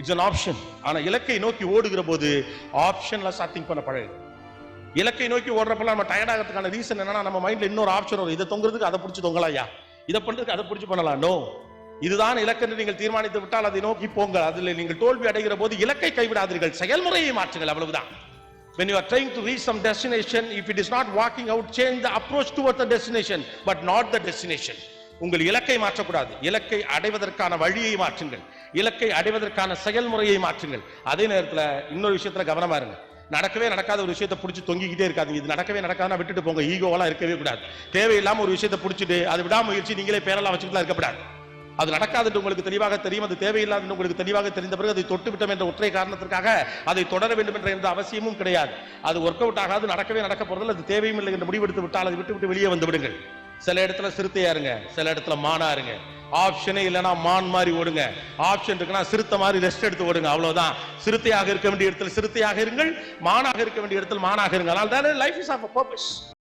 It's an option ஆனா இலக்கை நோக்கி ஓடுகிற போது ஆப்ஷன்ல சாத்திங் பண்ண பழகு இலக்கை நோக்கி ஓடுறப்பெல்லாம் நம்ம டயர்ட் ஆகிறதுக்கான ரீசன் என்னன்னா நம்ம மைண்ட்ல இன்னொரு ஆப்ஷன் வரும். இதை தொங்குறதுக்கு அதை பிடிச்சி தொங்கலாயா இதை பண்றதுக்கு அதை பிடிச்சி பண்ணலாம் நோ இதுதான் இலக்கென்று நீங்கள் தீர்மானித்து விட்டால் அதை நோக்கி போங்கள். அதில் நீங்கள் தோல்வி அடைகிற போது இலக்கை கைவிடாதீர்கள். செயல்முறையை மாற்றுங்கள். அவ்வளவுதான். When you are trying to reach some destination if it is not walking out change the approach towards the destination but not the destination. உங்கள் இலக்கை மாற்றக்கூடாது. இலக்கை அடைவதற்கான வழியை மாற்றுங்கள். இலக்கை அடைவதற்கான செயல்முறையை மாற்றுங்கள். அதே நேரத்தில் இன்னொரு விஷயத்துல கவனமா இருங்க. நடக்கவே நடக்காத ஒரு விஷயத்தை பிடிச்சி தொங்கிக்கிட்டே இருக்காதீங்க. இது நடக்கவே நடக்காதுன்னா விட்டுட்டு போங்க. ஈகோவெல்லாம் இருக்கவே கூடாது. தேவையில்லாமல் ஒரு விஷயத்தை பிடிச்சிட்டு அது விடாமுயற்சி நீங்களே பேரெல்லாம் வச்சுக்கலாம் இருக்கக்கூடாது அது நடக்காதுன்னு உங்களுக்கு தெளிவாக தெரியும். அது தேவையில்லாது உங்களுக்கு தெளிவாக தெரிந்த பிறகு அதை தொட்டு விட்டோம் என்ற ஒற்றை காரணத்திற்காக அதை தொடர வேண்டும் என்ற எந்த அவசியமும் கிடையாது. அது ஒர்க் அவுட் ஆகாது. நடக்கவே நடக்க போறதில்லை. அது தேவையும் இல்லை என்று முடிவெடுத்து விட்டால் அதை விட்டு விட்டு வெளியே வந்து விடுங்கள். சில இடத்துல சிறுத்தையா இருங்க சில இடத்துல மானா இருங்க ஆப்ஷனே இல்லைன்னா மான் மாதிரி ஓடுங்க. ஆப்ஷன் இருக்குன்னா சிறுத்தை மாதிரி ரெஸ்ட் எடுத்து ஓடுங்க அவ்வளவுதான். சிறுத்தையாக இருக்க வேண்டிய இடத்துல சிறுத்தையாக இருங்கள் மானாக இருக்க வேண்டிய இடத்துல மானாக இருங்க அதனால லைஃப் இஸ் ஆஃப் பர்பஸ்